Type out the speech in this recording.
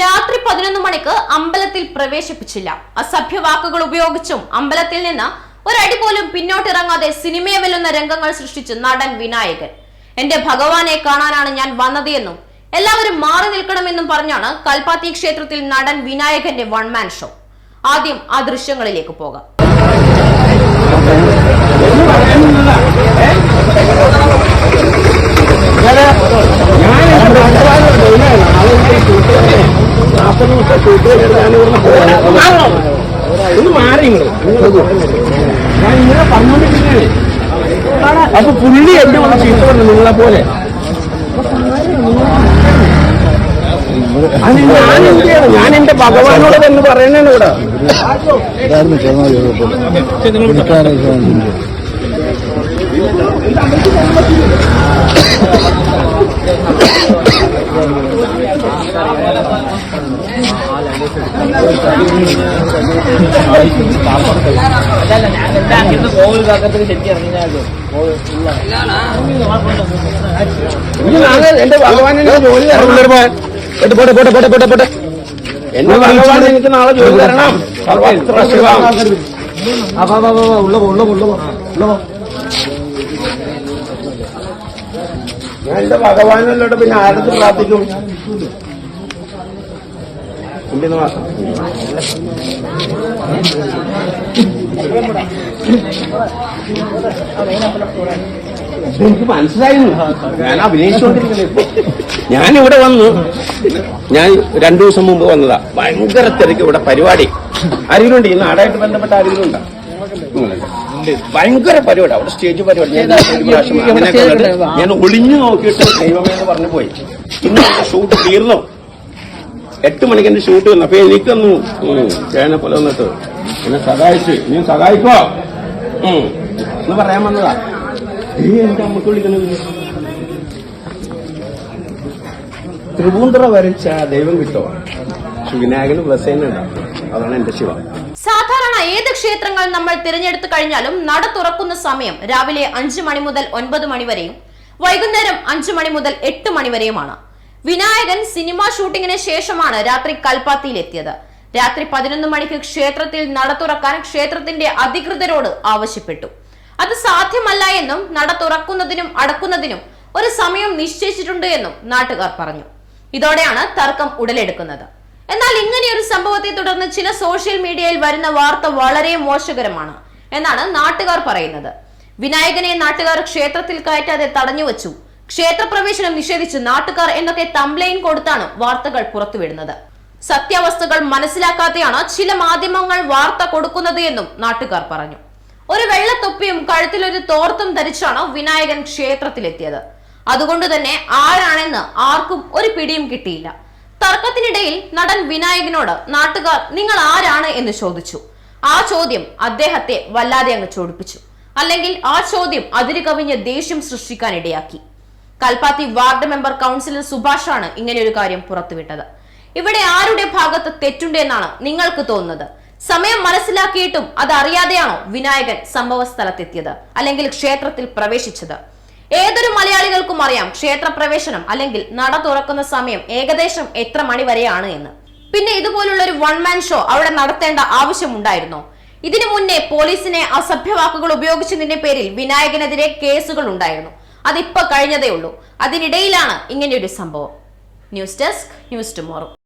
രാത്രി പതിനൊന്ന് മണിക്ക് അമ്പലത്തിൽ പ്രവേശിപ്പിച്ചില്ല. അസഭ്യ വാക്കുകൾ ഉപയോഗിച്ചും അമ്പലത്തിൽ നിന്ന് ഒരടി പോലും പിന്നോട്ടിറങ്ങാതെ സിനിമയെ വെല്ലുന്ന രംഗങ്ങൾ സൃഷ്ടിച്ച് നടൻ വിനായകൻ. എന്റെ ഭഗവാനെ കാണാനാണ് ഞാൻ വന്നത് എന്നും എല്ലാവരും മാറി നിൽക്കണമെന്നും പറഞ്ഞാണ് കൽപ്പാത്തി ക്ഷേത്രത്തിൽ നടൻ വിനായകന്റെ വൺമാൻ ഷോ ആദ്യം ആ ദൃശ്യങ്ങളിലേക്ക് പോകാം ഒന്ന് മാറി ഇങ്ങൾ ഞാൻ ഇങ്ങനെ പറഞ്ഞോണ്ടിരിക്കുകയാണ് അപ്പൊ പുള്ളി എന്നെ വന്ന് ചീത്ത പറഞ്ഞു നിങ്ങളെ പോലെ. ഞാൻ എന്തിനാണ്? ഞാൻ എന്റെ ഭഗവാനോട് എന്ന് പറയണേണ് ഇവിടെ. നാളെ എന്റെ ഭഗവാൻ തരണം. പോട്ടെ പോട്ടെ പോട്ടെ പോട്ടെ പോട്ടെ. എന്റെ ഭഗവാൻ എനിക്ക് നാളെ ജോലി തരണം. സർവത്ര ശിവം. ഉള്ള ഉള്ള ഉള്ള ഉള്ള ഞാൻ എന്റെ ഭഗവാനല്ലോട്ട് പിന്നെ ആരത് പ്രാർത്ഥിക്കും? ഉണ്ടിന്ന് മാസം എനിക്ക് മനസ്സിലായിരുന്നു ഞാൻ അഭിനയിച്ചുകൊണ്ടിരിക്കുന്നത് ഇപ്പൊ. ഇവിടെ വന്നു. ഞാൻ രണ്ടു ദിവസം മുമ്പ് വന്നതാ. ഭയങ്കര തിരക്ക് ഇവിടെ പരിപാടി. ആരെങ്കിലും ഈ നാടായിട്ട് ബന്ധപ്പെട്ട ആരെങ്കിലും ഉണ്ടോ? ഭയങ്കര പരിപാടി. അവിടെ സ്റ്റേജ് പരിപാടി. ഞാൻ ഒളിഞ്ഞു നോക്കിയിട്ട് ദൈവമേ എന്ന് പറഞ്ഞു പോയി. ഇന്ന് ഷൂട്ട് തീർന്നു. എട്ട് മണിക്ക് എന്റെ ഷൂട്ട് വന്നു. അപ്പൊ എനിക്കൊന്നു ചേനെ പോലെ വന്നിട്ട്. എന്നെ സഹായിച്ചു. നീ സഹായിക്കോ. എന്ന് പറയാൻ വന്നതാ. നീ എന്റെ അമ്മയ്ക്ക് വിളിക്കുന്നത്? ത്രിപൂണ്ടറ വരച്ച ദൈവം കിട്ടോ വിനായകന് ബ്ലസ്സേനുണ്ട് അതാണ് എന്റെ ശിവ. സാധാരണ ഏത് ക്ഷേത്രങ്ങൾ നമ്മൾ തിരഞ്ഞെടുത്തു കഴിഞ്ഞാലും നട തുറക്കുന്ന സമയം രാവിലെ അഞ്ചു മണി മുതൽ ഒൻപത് മണി വരെയും വൈകുന്നേരം അഞ്ചു മണി മുതൽ എട്ട് മണി വരെയുമാണ്. വിനായകൻ സിനിമ ഷൂട്ടിങ്ങിന് ശേഷമാണ് രാത്രി കൽപ്പാത്തിയിലെത്തിയത്. രാത്രി പതിനൊന്ന് മണിക്ക് ക്ഷേത്രത്തിൽ നട തുറക്കാൻ ക്ഷേത്രത്തിന്റെ അധികൃതരോട് ആവശ്യപ്പെട്ടു. അത് സാധ്യമല്ല എന്നും നട തുറക്കുന്നതിനും അടക്കുന്നതിനും ഒരു സമയം നിശ്ചയിച്ചിട്ടുണ്ട് എന്നും നാട്ടുകാർ പറഞ്ഞു. ഇതോടെയാണ് തർക്കം ഉടലെടുക്കുന്നത്. എന്നാൽ ഇങ്ങനെയൊരു സംഭവത്തെ തുടർന്ന് ചില സോഷ്യൽ മീഡിയയിൽ വരുന്ന വാർത്ത വളരെ മോശകരമാണ് എന്നാണ് നാട്ടുകാർ പറയുന്നത്. വിനായകനെ നാട്ടുകാർ ക്ഷേത്രത്തിൽ കയറ്റാതെ തടഞ്ഞുവച്ചു. ക്ഷേത്രപ്രവേശനം നിഷേധിച്ച് നാട്ടുകാർ എന്നൊക്കെ തംബ്ലൈൻ കൊടുത്താണ് വാർത്തകൾ പുറത്തുവിടുന്നത് സത്യാവസ്ഥകൾ മനസ്സിലാക്കാതെയാണ് ചില മാധ്യമങ്ങൾ വാർത്ത കൊടുക്കുന്നത് എന്നും നാട്ടുകാർ പറഞ്ഞു. ഒരു വെള്ളത്തൊപ്പിയും കഴുത്തിൽ ഒരു തോർത്തും ധരിച്ചാണ് വിനായകൻ ക്ഷേത്രത്തിലെത്തിയത്. അതുകൊണ്ട് തന്നെ ആരാണെന്ന് ആർക്കും ഒരു പിടിയും കിട്ടിയില്ല. തർക്കത്തിനിടയിൽ നടൻ വിനായകനോട് നാട്ടുകാർ നിങ്ങൾ ആരാണ്? എന്ന് ചോദിച്ചു. ആ ചോദ്യം അദ്ദേഹത്തെ വല്ലാതെ അങ്ങ് ചോടിപ്പിച്ചു. അല്ലെങ്കിൽ ആ ചോദ്യം അതിരുകവിഞ്ഞ് ദേഷ്യം സൃഷ്ടിക്കാൻ ഇടയാക്കി. കൽപ്പാത്തി വാർഡ് മെമ്പർ കൗൺസിലർ സുഭാഷാണ് ഇങ്ങനെയൊരു കാര്യം പുറത്തുവിട്ടത്. ഇവിടെ ആരുടെ ഭാഗത്ത് തെറ്റുണ്ട് എന്നാണ് നിങ്ങൾക്ക് തോന്നുന്നത്? സമയം മനസ്സിലാക്കിയിട്ടും അത് അറിയാതെയാണോ വിനായകൻ സംഭവ സ്ഥലത്തെത്തിയത് അല്ലെങ്കിൽ ക്ഷേത്രത്തിൽ പ്രവേശിച്ചത്? ഏതൊരു മലയാളികൾക്കും അറിയാം ക്ഷേത്ര പ്രവേശനം അല്ലെങ്കിൽ നട തുറക്കുന്ന സമയം ഏകദേശം എത്ര മണി വരെയാണ് എന്ന്. പിന്നെ ഇതുപോലുള്ള ഒരു വൺ മാൻ ഷോ അവിടെ നടത്തേണ്ട ആവശ്യമുണ്ടായിരുന്നോ? ഇതിനു മുന്നേ പോലീസിനെ അസഭ്യവാക്കുകൾ ഉപയോഗിച്ചതിന്റെ പേരിൽ വിനായകനെതിരെ കേസുകൾ ഉണ്ടായിരുന്നു. അതിപ്പോ കഴിഞ്ഞതേ ഉള്ളൂ. അതിനിടയിലാണ് ഇങ്ങനെയൊരു സംഭവം. News desk news tomorrow.